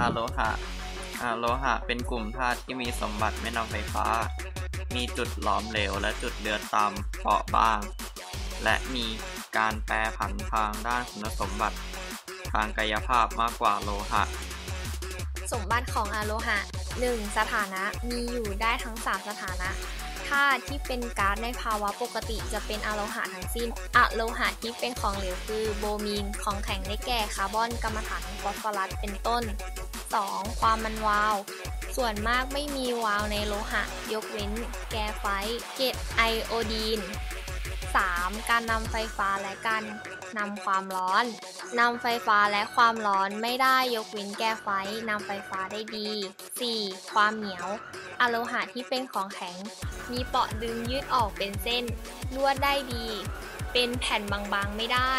อะโลหะอะโลหะเป็นกลุ่มธาตุที่มีสมบัติไม่นำไฟฟ้า มีจุดหลอมเหลวและจุดเดือดต่ำเปราะบาง และมีการแปรผันทางด้านคุณสมบัติทางกายภาพมากกว่าโลหะ สมบัติของอะโลหะ 1. สถานะมีอยู่ได้ทั้ง 3 สถานะ ธาตุที่เป็นก๊าซในภาวะปกติจะเป็นอะโลหะทั้งสิ้นอะโลหะที่เป็นของเหลวคือโบมีน ของแข็งได้แก่คาร์บอนกัมมันถันฟอสฟอรัสเป็นต้น 2. ความมันวาว ส่วนมากไม่มีวาวในโลหะ ยกเว้น แกไฟต์เกรดไอโอดีน 3. การนำไฟฟ้าและการนำความร้อน นำไฟฟ้าและความร้อนไม่ได้ยกเว้นแก้ไฟนำไฟฟ้าได้ดี 4. ความเหนียว อะโลหะที่เป็นของแข็ง มีเปราะดึงยืดออกเป็นเส้นลวดได้ดี เป็นแผ่นบางๆไม่ได้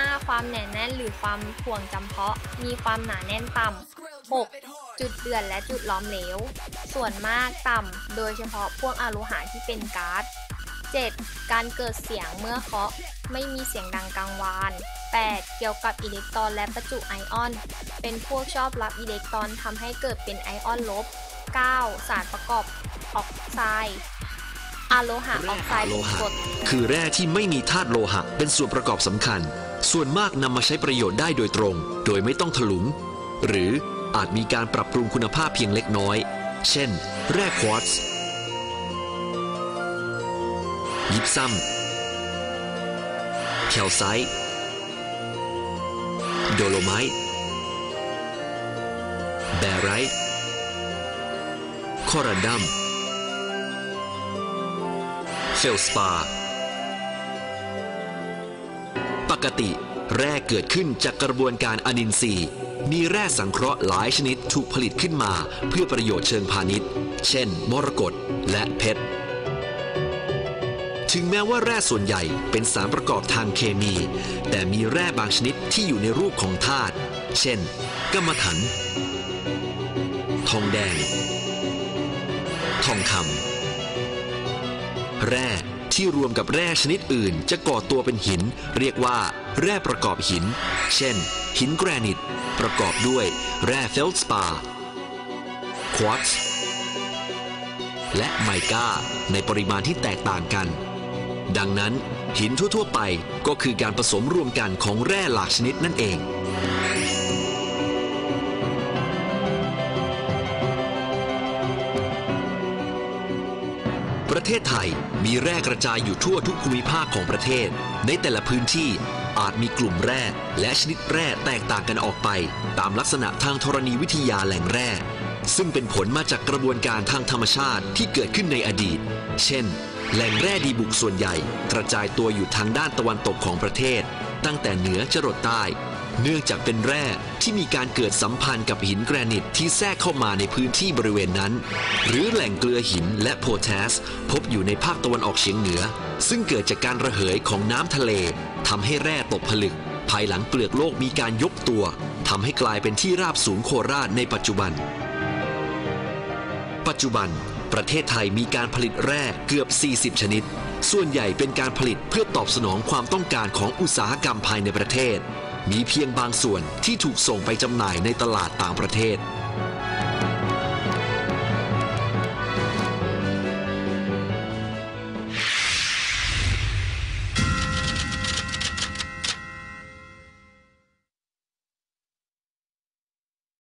5. ความแน่นแน่นหรือความถ่วงจำเพาะ มีความหนาแน่นต่ำ 6. จุดเดือดและจุดล้อมเหลว ส่วนมากต่ำ โดยเฉพาะพวกอะโลหะที่เป็นก๊าซ 7. การเกิดเสียงเมื่อเคาะ ไม่มีเสียงดังกังวาน 8. เกี่ยวกับอิเล็กตรอนและประจุไอออน เป็นพวกชอบรับอิเล็กตรอนทำให้เกิดเป็นไอออนลบ 9. สารประกอบออกไซด์อะโลหะออกไซด์โลเป็นหะกรดคือแร่ที่ไม่มีธาตุโลหะ เป็นส่วนประกอบสำคัญ ส่วนมากนำมาใช้ประโยชน์ได้โดยตรง โดยไม่ต้องถลุง หรืออาจมีการปรับปรุงคุณภาพเพียงเล็กน้อย เช่น แร่ควอตซ์ยิปซัมแคลไซต์โดโลไมต์แบไรท์ คอรันดัม เฟลสปา ปกติ แร่เกิดขึ้นจากกระบวนการอนินทรีย์ มีแร่สังเคราะห์หลายชนิดถูกผลิตขึ้นมาเพื่อประโยชน์เชิงพาณิชย์ เช่น มรกตและเพชร ถึงแม้ว่าแร่ส่วนใหญ่เป็นสารประกอบทางเคมี แต่มีแร่บางชนิดที่อยู่ในรูปของธาตุ เช่นกัมมันถัน ทองแดง ทองคำแร่ที่รวมกับแร่ชนิดอื่น จะก่อตัวเป็นหิน เรียกว่า แร่ประกอบหิน เช่น หินแกรนิต ประกอบด้วย แร่เฟลสปาร์ควอตซ์และไมกาในปริมาณที่แตกต่างกัน ดังนั้นหินทั่ว ๆ ไปก็คือการผสมรวมกันของแร่หลากชนิดนั่นเอง ประเทศไทยมีแร่กระจายอยู่ทั่วทุกภูมิภาคของประเทศ ในแต่ละพื้นที่อาจมีกลุ่มแร่และชนิดแร่แตกต่างกันออกไป ตามลักษณะทางธรณีวิทยาแหล่งแร่ ซึ่งเป็นผลมาจากกระบวนการทางธรรมชาติที่เกิดขึ้นในอดีต เช่น แหล่งแร่ดีบุกส่วนใหญ่ กระจายตัวอยู่ทางด้านตะวันตกของประเทศ ตั้งแต่เหนือจรดใต้ เนื่องจากเป็นแร่ที่มีการเกิดสัมพันธ์กับหินแกรนิตที่แทรกเข้ามาในพื้นที่บริเวณนั้น หรือแหล่งเกลือหินและโพแทส พบอยู่ในภาคตะวันออกเฉียงเหนือ ซึ่งเกิดจากการระเหยของน้ำทะเลทำให้แร่ตกผลึก ภายหลังเปลือกโลกมีการยกตัวทำให้กลายเป็นที่ราบสูงโคราชในปัจจุบัน ปัจจุบัน ประเทศไทยมีการผลิตแร่เกือบ 40 ชนิด ส่วนใหญ่เป็นการผลิตเพื่อตอบสนองความต้องการของอุตสาหกรรมภายในประเทศ มีเพียงบางส่วนที่ถูกส่งไปจำหน่ายในตลาดต่างประเทศ